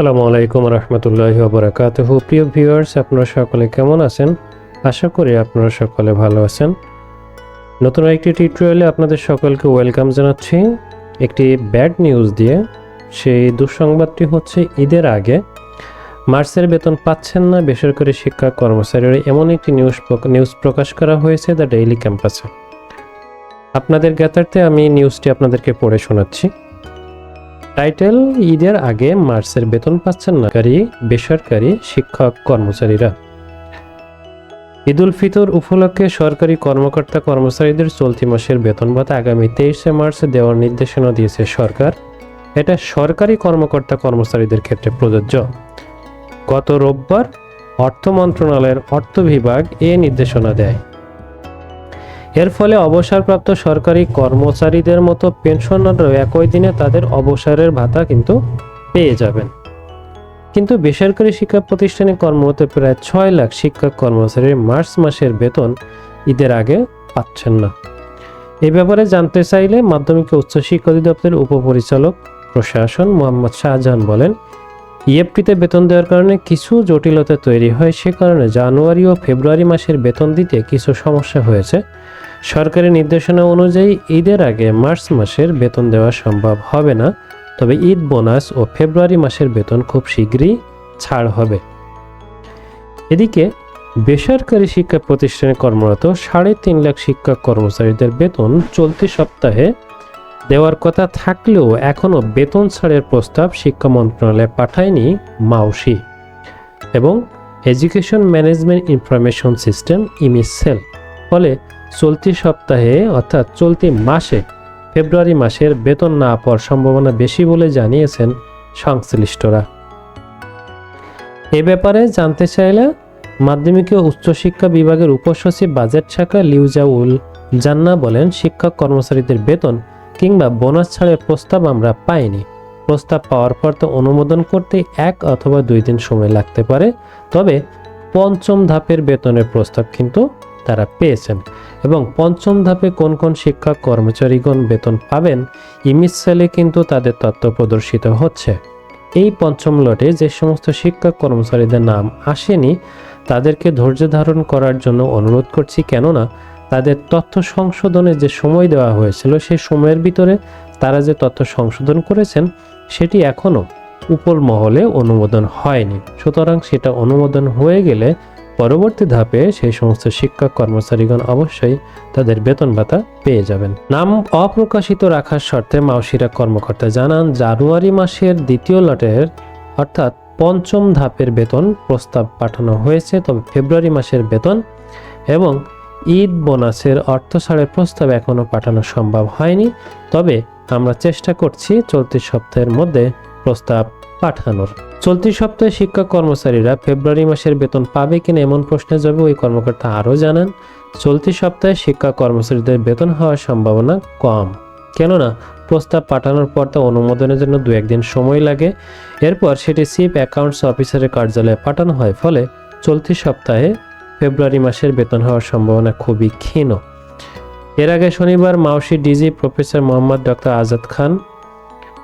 আসসালামু আলাইকুম রহমতুল্লাহ বরাকাতহ প্রিয় ভিউয়ার্স, আপনারা সকলে কেমন আছেন? আশা করি আপনারা সকলে ভালো আছেন। নতুন একটি টিউটোরিয়ালে আপনাদের সকলকে ওয়েলকাম জানাচ্ছি। একটি ব্যাড নিউজ দিয়ে, সেই দুঃসংবাদটি হচ্ছে ঈদের আগে মার্চের বেতন পাচ্ছেন না বেসরকারি শিক্ষা কর্মচারীরা। এমন একটি নিউজ নিউজ প্রকাশ করা হয়েছে দ্য ডেইলি ক্যাম্পাসে। আপনাদের জ্ঞাতার্থে আমি নিউজটি আপনাদেরকে পড়ে শোনাচ্ছি। টাইটেল, ঈদের আগে মার্চের বেতন পাচ্ছেন না কারি, বেসরকারি শিক্ষক কর্মচারীরা। ঈদুল ফিতর উপলক্ষে সরকারি কর্মকর্তা কর্মচারীদের চলতি মাসের বেতন ভাতা আগামী তেইশে মার্চ দেওয়ার নির্দেশনা দিয়েছে সরকার। এটা সরকারি কর্মকর্তা কর্মচারীদের ক্ষেত্রে প্রযোজ্য। গত রোববার অর্থ মন্ত্রণালয়ের অর্থ বিভাগ এ নির্দেশনা দেয়। এর ফলে অবসরপ্রাপ্ত সরকারি কর্মচারীদের মতো পেনশনাররাও একই দিনে তাদের অবসরের ভাতা কিন্তু পেয়ে যাবেন। কিন্তু বেসরকারি শিক্ষা প্রতিষ্ঠানে কর্মরত প্রায় ছয় লাখ শিক্ষক কর্মচারীর মার্চ মাসের বেতন ঈদের আগে পাচ্ছেন না। এ ব্যাপারে জানতে চাইলে মাধ্যমিক ও উচ্চশিক্ষা অধিদপ্তরের উপপরিচালক প্রশাসন মোহাম্মদ শাহজাহান বলেন ইএফটিতে বেতন দেওয়ার কারণে কিছু জটিলতা তৈরি হয়, সে কারণে জানুয়ারি ও ফেব্রুয়ারি মাসের বেতন দিতে কিছু সমস্যা হয়েছে। সরকারি নির্দেশনা অনুযায়ী ঈদের আগে মার্চ মাসের বেতন দেওয়া সম্ভব হবে না, তবে ঈদ বোনাস ও ফেব্রুয়ারি মাসের বেতন খুব শীঘ্রই ছাড় হবে। এদিকে, বেসরকারি শিক্ষা প্রতিষ্ঠানে কর্মরত সাড়ে তিন লাখ শিক্ষক কর্মচারীদের বেতন চলতি সপ্তাহে দেওয়ার কথা থাকলেও এখনও বেতন ছাড়ের প্রস্তাব শিক্ষা মন্ত্রণালয়ে পাঠায়নি মাউসি এবং এডুকেশন ম্যানেজমেন্ট ইনফরমেশন সিস্টেম ইমিসেল। ফলে চলতি সপ্তাহে অর্থাৎ চলতি মাসে, ফেব্রুয়ারি মাসের বেতন না পাওয়ার সম্ভাবনা বেশি বলে জানিয়েছেন সংশ্লিষ্টরা। এ ব্যাপারে জানতে চাইলে মাধ্যমিক ও উচ্চশিক্ষা বিভাগের উপসচিব বাজেট শাখা লিউজাউল জান্না বলেন, শিক্ষক কর্মচারীদের বেতন কিংবা বোনাস ছাড়ের প্রস্তাব আমরা পাইনি। প্রস্তাব পাওয়ার পর তো অনুমোদন করতে এক অথবা দুই দিন সময় লাগতে পারে, তবে পঞ্চম ধাপের বেতনের প্রস্তাব কিন্তু তারা পেয়েছেন। এবং পঞ্চম ধাপে কোন কোন শিক্ষক কর্মচারীগণ বেতন পাবেন, ইমিজ সেলে কিন্তু তাদের তথ্য প্রদর্শিত হচ্ছে। এই পঞ্চম লটে যে সমস্ত শিক্ষক কর্মচারীদের নাম আসেনি, তাদেরকে ধৈর্য ধারণ করার জন্য অনুরোধ করছি, কেননা তাদের তথ্য সংশোধনে যে সময় দেওয়া হয়েছিল সেই সময়ের ভিতরে তারা যে তথ্য সংশোধন করেছেন, সেটি এখনও উপর মহলে অনুমোদন হয়নি। সুতরাং সেটা অনুমোদন হয়ে গেলে পরবর্তী ধাপে সেই সমস্ত শিক্ষক কর্মচারীগণ অবশ্যই তাদের বেতন ভাতা পেয়ে যাবেন। নাম অপ্রকাশিত রাখার শর্তে মাউসিরা কর্মকর্তা জানান, জানুয়ারি মাসের দ্বিতীয় লটের অর্থাৎ পঞ্চম ধাপের বেতন প্রস্তাব পাঠানো হয়েছে, তবে ফেব্রুয়ারি মাসের বেতন এবং ঈদ বোনাসের অর্থ ছাড়ের প্রস্তাব এখনও পাঠানো সম্ভব হয়নি, তবে আমরা চেষ্টা করছি চলতি সপ্তাহের মধ্যে প্রস্তাব পাঠানোর। চলতি সপ্তাহে শিক্ষক কর্মচারীরা ফেব্রুয়ারি মাসের বেতন পাবে কিনা এমন প্রশ্নে যাবে ওই কর্মকর্তা আরও জানান, চলতি সপ্তাহে শিক্ষা কর্মচারীদের বেতন হওয়ার সম্ভাবনা কম। কেননা, প্রস্তাব পাঠানোর পর তা অনুমোদনের জন্য দু একদিন সময় লাগে। এরপর সেটি চিফ অ্যাকাউন্টস অফিসারের কার্যালয়ে পাঠানো হয়, ফলে চলতি সপ্তাহে ফেব্রুয়ারি মাসের বেতন হওয়ার সম্ভাবনা খুবই ক্ষীণ। এর আগে শনিবার Maushi DG professor Mohammad doctor Azad Khan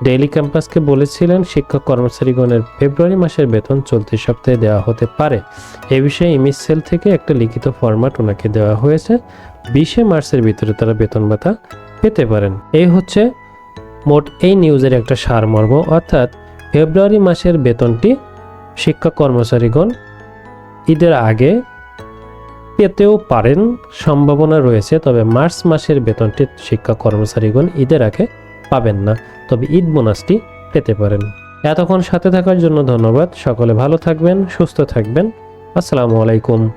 daily ক্যাম্পাসকে বলেছিলেন, শিক্ষক কর্মচারীগণের ফেব্রুয়ারি মাসের বেতন চলতি সপ্তাহে দেওয়া হতে পারে। এ বিষয়ে ইমিজ সেল থেকে একটা লিখিত ফরম্যাট ওনাকে দেওয়া হয়েছে। বিশে মার্চের ভিতরে তারা বেতন ভাতা পেতে পারেন। এই হচ্ছে মোট এই নিউজের একটা সারমর্ম। অর্থাৎ ফেব্রুয়ারি মাসের বেতনটি শিক্ষক কর্মচারীগণ ঈদের আগে পেতেও পারেন, সম্ভাবনা রয়েছে, তবে মার্চ মাসের বেতনটি শিক্ষা কর্মচারীগণ ঈদের আগে পাবেন না। তবে ঈদ বোনাসটি পেতে পারেন। এতক্ষণ সাথে থাকার জন্য ধন্যবাদ। সকলে ভালো থাকবেন, সুস্থ থাকবেন। আসসালামু আলাইকুম।